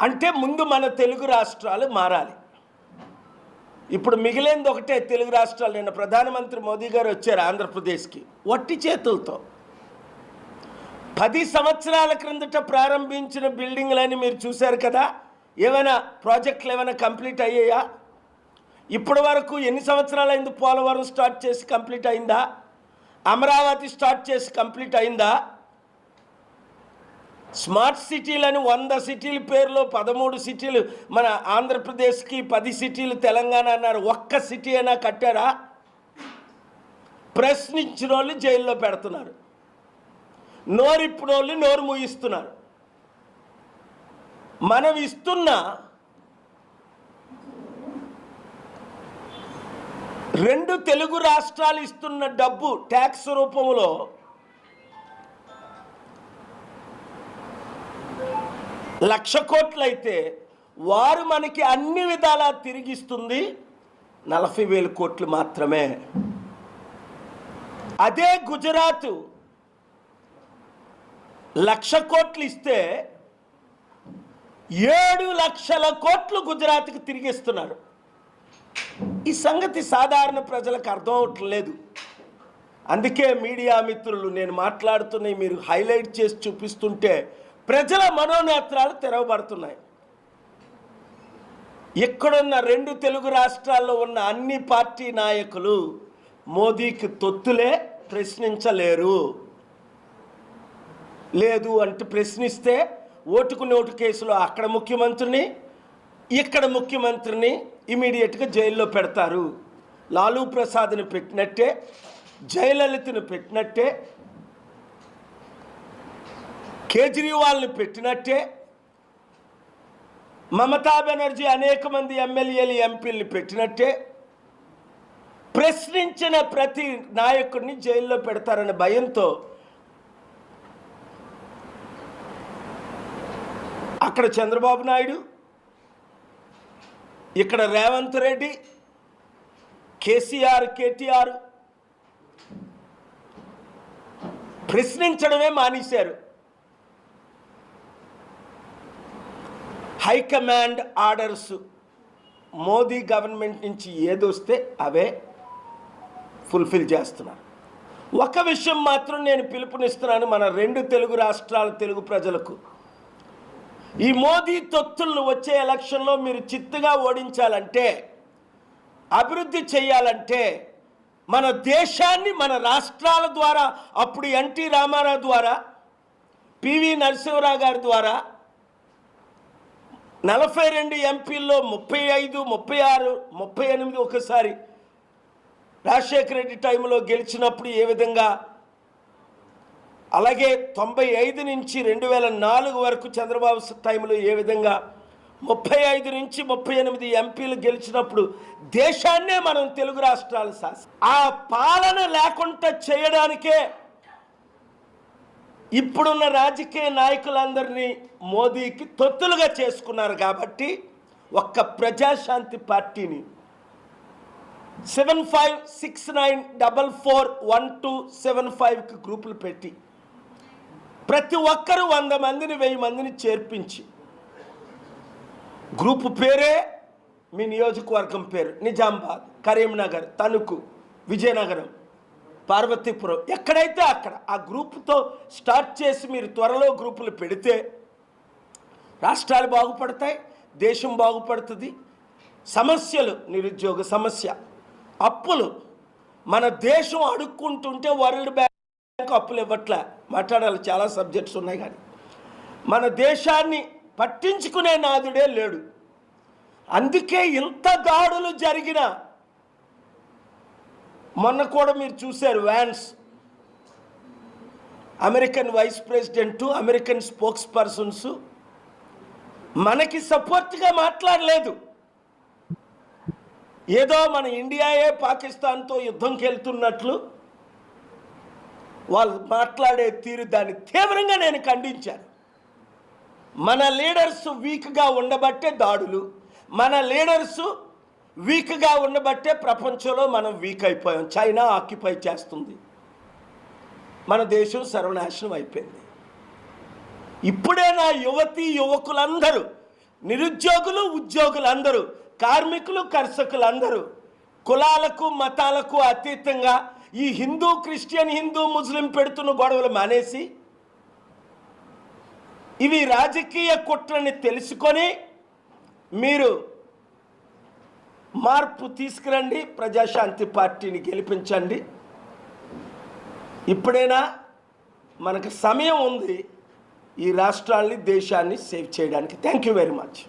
అంటే ముందు మన తెలుగు రాష్ట్రాలు మారాలి. ఇప్పుడు మిగిలింది ఒకటే తెలుగు రాష్ట్రాలు. నిన్న ప్రధానమంత్రి మోదీ గారు వచ్చారు ఆంధ్రప్రదేశ్కి వట్టి చేతులతో. పది సంవత్సరాల క్రిందట ప్రారంభించిన బిల్డింగ్లని మీరు చూశారు కదా? ఏమైనా ప్రాజెక్టులు ఏమైనా కంప్లీట్ అయ్యాయా? ఇప్పటి వరకు ఎన్ని సంవత్సరాలు అయింది పోలవరం స్టార్ట్ చేసి కంప్లీట్ అయిందా? అమరావతి స్టార్ట్ చేసి కంప్లీట్ అయిందా? స్మార్ట్ సిటీలని వంద సిటీల పేరులో పదమూడు సిటీలు మన ఆంధ్రప్రదేశ్కి పది సిటీలు తెలంగాణ అన్నారు. ఒక్క సిటీ అయినా కట్టారా? ప్రశ్నించిన వాళ్ళు జైల్లో పెడుతున్నారు. నోరిప్పుడు వాళ్ళు నోరు మూయిస్తున్నారు. మనం ఇస్తున్న రెండు తెలుగు రాష్ట్రాలు ఇస్తున్న డబ్బు ట్యాక్స్ రూపంలో లక్ష కోట్లయితే వారు మనకి అన్ని విధాలా తిరిగిస్తుంది నలభై వేల కోట్లు మాత్రమే. అదే గుజరాత్ లక్ష కోట్లు ఇస్తే ఏడు లక్షల కోట్లు గుజరాత్కి తిరిగిస్తున్నారు. ఈ సంగతి సాధారణ ప్రజలకు అర్థం అవట్లేదు అందుకే మీడియా మిత్రులు నేను మాట్లాడుతున్నవి మీరు హైలైట్ చేసి చూపిస్తుంటే ప్రజల మనోనేత్రాలు తెరవబడుతున్నాయి. ఇక్కడున్న రెండు తెలుగు రాష్ట్రాల్లో ఉన్న అన్ని పార్టీ నాయకులు మోదీకి తొత్తులే ప్రశ్నించలేరు. లేదు అంటే ప్రశ్నిస్తే ఓటుకు నోటు కేసులో అక్కడ ముఖ్యమంత్రిని ఇక్కడ ముఖ్యమంత్రిని ఇమీడియట్గా జైల్లో పెడతారు. లాలూ ప్రసాద్ని పెట్టినట్టే జయలలితను పెట్టినట్టే కేజ్రీవాల్ని పెట్టినట్టే మమతా బెనర్జీ అనేక మంది ఎమ్మెల్యేలు ఎంపీల్ని పెట్టినట్టే ప్రశ్నించిన ప్రతి నాయకుడిని జైల్లో పెడతారనే భయంతో అక్కడ చంద్రబాబు నాయుడు ఇక్కడ రేవంత్ రెడ్డి కేసీఆర్ కేటీఆర్ ప్రశ్నించడమే మానేశారు. హైకమాండ్ ఆర్డర్స్ మోదీ గవర్నమెంట్ నుంచి ఏదొస్తే అవే ఫుల్ఫిల్ చేస్తున్నారు. ఒక విషయం మాత్రం నేను పిలుపునిస్తున్నాను మన రెండు తెలుగు రాష్ట్రాల తెలుగు ప్రజలకు. ఈ మోదీ తొత్తులను వచ్చే ఎలక్షన్లో మీరు చిత్తుగా ఓడించాలంటే అభివృద్ధి చేయాలంటే మన దేశాన్ని మన రాష్ట్రాల ద్వారా అప్పుడు ఎన్టీ రామారావు ద్వారా పివి నరసింహరావు గారి ద్వారా నలభై రెండు ఎంపీల్లో ముప్పై ఐదు ముప్పై ఆరు ముప్పై ఎనిమిది ఒకసారి రాజశేఖర రెడ్డి టైంలో గెలిచినప్పుడు ఏ విధంగా? అలాగే తొంభై ఐదు నుంచి రెండు వేల నాలుగు వరకు చంద్రబాబు టైంలో ఏ విధంగా? ముప్పై ఐదు నుంచి ముప్పై ఎనిమిది ఎంపీలు గెలిచినప్పుడు దేశాన్నే మనం తెలుగు రాష్ట్రాలు శాసి ఆ పాలన లేకుండా చేయడానికే ఇప్పుడున్న రాజకీయ నాయకులందరినీ మోదీకి తొత్తులుగా చేసుకున్నారు కాబట్టి ఒక్క ప్రజాశాంతి పార్టీని seven five six nine double four one two seven ఫైవ్కి గ్రూపులు పెట్టి ప్రతి ఒక్కరూ వంద మందిని వెయ్యి మందిని చేర్పించి గ్రూపు పేరే మీ నియోజకవర్గం పేరు. నిజామాబాద్ కరీంనగర్ తణుకు విజయనగరం. పార్వతీపురం ఎక్కడైతే అక్కడ ఆ గ్రూపుతో స్టార్ట్ చేసి మీరు త్వరలో గ్రూపులు పెడితే రాష్ట్రాలు బాగుపడతాయి దేశం బాగుపడుతుంది. సమస్యలు నిరుద్యోగ సమస్య. అప్పులు. మన దేశం అడుక్కుంటుంటే వరల్డ్ బ్యాంక్ అప్పులు ఇవ్వట్లే. మాట్లాడాలి చాలా సబ్జెక్ట్స్ ఉన్నాయి కానీ. మన దేశాన్ని పట్టించుకునే నాదుడే లేడు. అందుకే ఇంత దాడులు జరిగిన మొన్న కూడా మీరు చూశారు Vance. American vice president American spokespersons మనకి సపోర్ట్గా మాట్లాడలేదు. ఏదో మన ఇండియాయే పాకిస్తాన్తో యుద్ధంకి వెళ్తున్నట్లు వాళ్ళు మాట్లాడే తీరు దాన్ని తీవ్రంగా నేను ఖండించాను. మన లీడర్స్ వీక్గా ఉండబట్టే దాడులు మన లీడర్స్ వీక్గా ఉండబట్టే ప్రపంచంలో మనం వీక్ అయిపోయాం. చైనా ఆక్యుపై చేస్తుంది. మన దేశం సర్వనాశనం అయిపోయింది. ఇప్పుడే నా యువతి యువకులందరూ నిరుద్యోగులు ఉద్యోగులందరూ కార్మికులు కర్షకులందరూ కులాలకు మతాలకు అతీతంగా ఈ హిందూ క్రిస్టియన్ హిందూ ముస్లిం పెడుతున్న గొడవలు మానేసి ఇవి రాజకీయ కుట్రని తెలుసుకొని మీరు మార్పు తీసుకురండి ప్రజాశాంతి పార్టీని గెలిపించండి. ఇప్పుడైనా మనకు సమయం ఉంది ఈ రాష్ట్రాల్ని దేశాన్ని సేవ్ చేయడానికి. Thank you very much